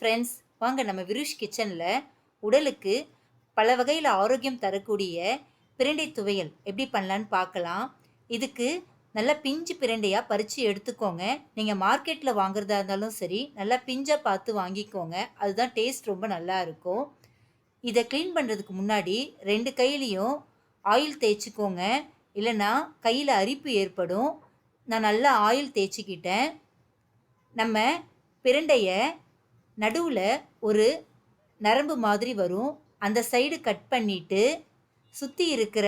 Friends வாங்க நம்ம விருஷ் கிச்சனில் உடலுக்கு பல வகையில் ஆரோக்கியம் தரக்கூடிய பிரண்டை துவையல் எப்படி பண்ணலான்னு பார்க்கலாம். இதுக்கு நல்லா பிஞ்சு பிரண்டையாக பறித்து எடுத்துக்கோங்க. நீங்கள் மார்க்கெட்டில் வாங்குறதா இருந்தாலும் சரி நல்லா பிஞ்சாக பார்த்து வாங்கிக்கோங்க. அதுதான் டேஸ்ட் ரொம்ப நல்லா இருக்கும். இதை க்ளீன் பண்ணுறதுக்கு முன்னாடி ரெண்டு கையிலையும் ஆயில் தேய்ச்சிக்கோங்க. இல்லைன்னா கையில் அரிப்பு ஏற்படும். நான் நல்லா ஆயில் தேய்ச்சிக்கிட்டேன். நம்ம பிரண்டையை நடுவில் ஒரு நரம்பு மாதிரி வரும். அந்த சைடு கட் பண்ணிவிட்டு சுற்றி இருக்கிற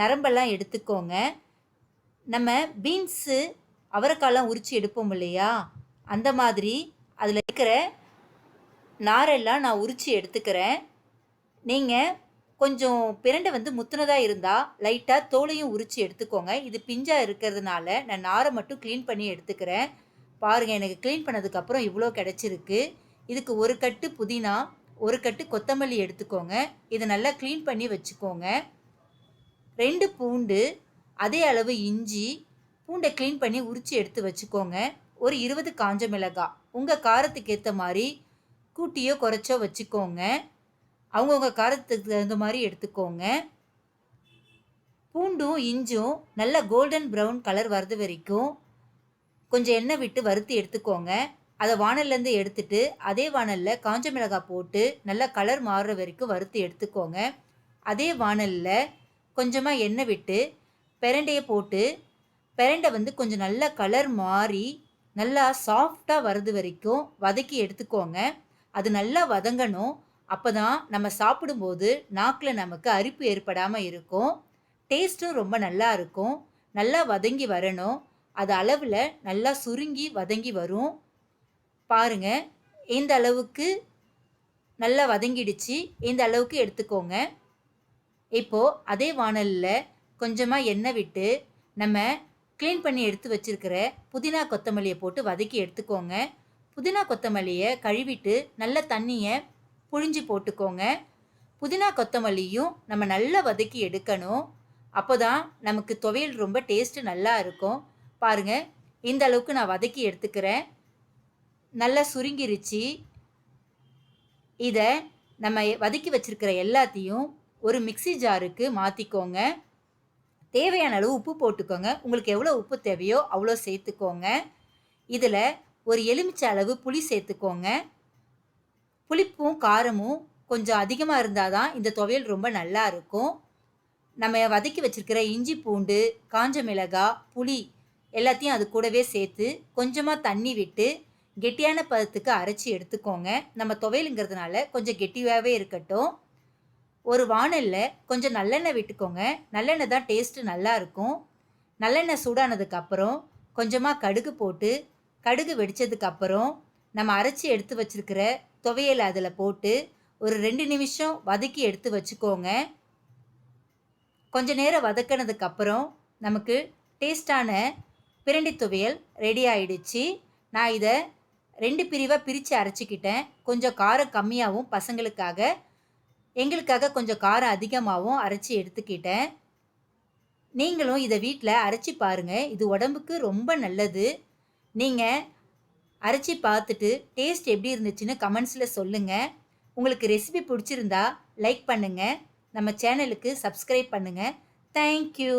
நரம்பெல்லாம் எடுத்துக்கோங்க. நம்ம பீன்ஸு அவரைக்காலாம் உரித்து எடுப்போம் இல்லையா? அந்த மாதிரி அதில் இருக்கிற நாரெல்லாம் நான் உரித்து எடுத்துக்கிறேன். நீங்கள் கொஞ்சம் பிரண்டை வந்து முத்துனதாக இருந்தால் லைட்டாக தோலையும் உரித்து எடுத்துக்கோங்க. இது பிஞ்சாக இருக்கிறதுனால நான் நாரை மட்டும் க்ளீன் பண்ணி எடுத்துக்கிறேன். பாருங்கள் எனக்கு க்ளீன் பண்ணதுக்கப்புறம் இவ்வளோ கிடச்சிருக்கு. இதுக்கு ஒரு கட்டு புதினா ஒரு கட்டு கொத்தமல்லி எடுத்துக்கோங்க. இதை நல்லா க்ளீன் பண்ணி வச்சுக்கோங்க. ரெண்டு பூண்டு அதே அளவு இஞ்சி பூண்டை க்ளீன் பண்ணி உரித்து எடுத்து வச்சுக்கோங்க. ஒரு இருபது காஞ்ச மிளகாய் உங்கள் காரத்துக்கு ஏற்ற மாதிரி கூட்டியோ குறைச்சோ வச்சுக்கோங்க. அவங்கவுங்க காரத்துக்கு தகுந்த மாதிரி எடுத்துக்கோங்க. பூண்டும் இஞ்சும் நல்லா கோல்டன் ப்ரௌன் கலர் வரது வரைக்கும் கொஞ்சம் எண்ணெய் விட்டு வறுத்து எடுத்துக்கோங்க. அதை வானல்லேருந்து எடுத்துட்டு அதே வானலில் காஞ்ச மிளகாய் போட்டு நல்லா கலர் மாறுற வரைக்கும் வறுத்து எடுத்துக்கோங்க. அதே வானலில் கொஞ்சமாக எண்ணெய் விட்டு பெரண்டையை போட்டு பெரண்டை வந்து கொஞ்சம் நல்லா கலர் மாறி நல்லா சாஃப்டாக வர்றது வரைக்கும் வதக்கி எடுத்துக்கோங்க. அது நல்லா வதங்கணும். அப்போ தான் நம்ம சாப்பிடும்போது நாக்கில் நமக்கு அரிப்பு ஏற்படாமல் இருக்கும். டேஸ்ட்டும் ரொம்ப நல்லா இருக்கும். நல்லா வதங்கி வரணும். அது அளவில் நல்லா சுருங்கி வதங்கி வரும். பாருங்க. இந்த அளவுக்கு நல்லா வதங்கிடுச்சு. இந்த அளவுக்கு எடுத்துக்கோங்க. இப்போது அதே வானலில் கொஞ்சமாக எண்ணெய் விட்டு நம்ம க்ளீன் பண்ணி எடுத்து வச்சிருக்கிற புதினா கொத்தமல்லியை போட்டு வதக்கி எடுத்துக்கோங்க. புதினா கொத்தமல்லியை கழுவிட்டு நல்ல தண்ணியை புழிஞ்சு போட்டுக்கோங்க. புதினா கொத்தமல்லியும் நம்ம நல்லா வதக்கி எடுக்கணும். அப்போ தான் நமக்கு துவையல் ரொம்ப டேஸ்ட்டு நல்லா இருக்கும். பாருங்கள் இந்த அளவுக்கு நான் வதக்கி எடுத்துக்கிறேன். நல்லா சுருங்கிருச்சு. இதை நம்ம வதக்கி வச்சிருக்கிற எல்லாத்தையும் ஒரு மிக்ஸி ஜாருக்கு மாற்றிக்கோங்க தேவையான அளவு உப்பு போட்டுக்கோங்க. உங்களுக்கு எவ்வளோ உப்பு தேவையோ அவ்வளோ சேர்த்துக்கோங்க. இதில் ஒரு எலுமிச்சை அளவு புளி சேர்த்துக்கோங்க. புளிப்பும் காரமும் கொஞ்சம் அதிகமாக இருந்தால் தான் இந்த துவையல் ரொம்ப நல்லா இருக்கும். நம்ம வதக்கி வச்சிருக்கிற இஞ்சி பூண்டு காஞ்ச மிளகாய் புளி எல்லாத்தையும் அது கூடவே சேர்த்து கொஞ்சமாக தண்ணி விட்டு கெட்டியான பதத்துக்கு அரைச்சி எடுத்துக்கோங்க. நம்ம துவையலுங்கிறதுனால கொஞ்சம் கெட்டியாகவே இருக்கட்டும். ஒரு வானலில் கொஞ்சம் நல்லெண்ணெய் விட்டுக்கோங்க. நல்லெண்ணெய் தான் டேஸ்ட்டு நல்லாயிருக்கும் நல்லெண்ணெய் சூடானதுக்கப்புறம் கொஞ்சமாக கடுகு போட்டு கடுகு வெடித்ததுக்கப்புறம் நம்ம அரைச்சி எடுத்து வச்சிருக்கிற துவையலை அதில் போட்டு ஒரு ரெண்டு நிமிஷம் வதக்கி எடுத்து வச்சுக்கோங்க. கொஞ்ச நேரம் வதக்கினதுக்கப்புறம் நமக்கு டேஸ்டான பிரண்டி துவையல் ரெடி ஆயிடுச்சு. நான் இதை ரெண்டு பிரிவாக பிரித்து அரைச்சிக்கிட்டேன். கொஞ்சம் காரம் கம்மியாகவும் பசங்களுக்காக. எங்களுக்காக கொஞ்சம் காரம் அதிகமாகவும் அரைச்சி எடுத்துக்கிட்டேன். நீங்களும் இதை வீட்டில் அரைச்சி பாருங்கள் இது உடம்புக்கு ரொம்ப நல்லது. நீங்கள் அரைச்சி பார்த்துட்டு டேஸ்ட் எப்படி இருந்துச்சுன்னு கமெண்ட்ஸில் சொல்லுங்கள் உங்களுக்கு ரெசிபி பிடிச்சிருந்தா லைக் பண்ணுங்கள் நம்ம சேனலுக்கு சப்ஸ்கிரைப் பண்ணுங்கள் தேங்க்யூ.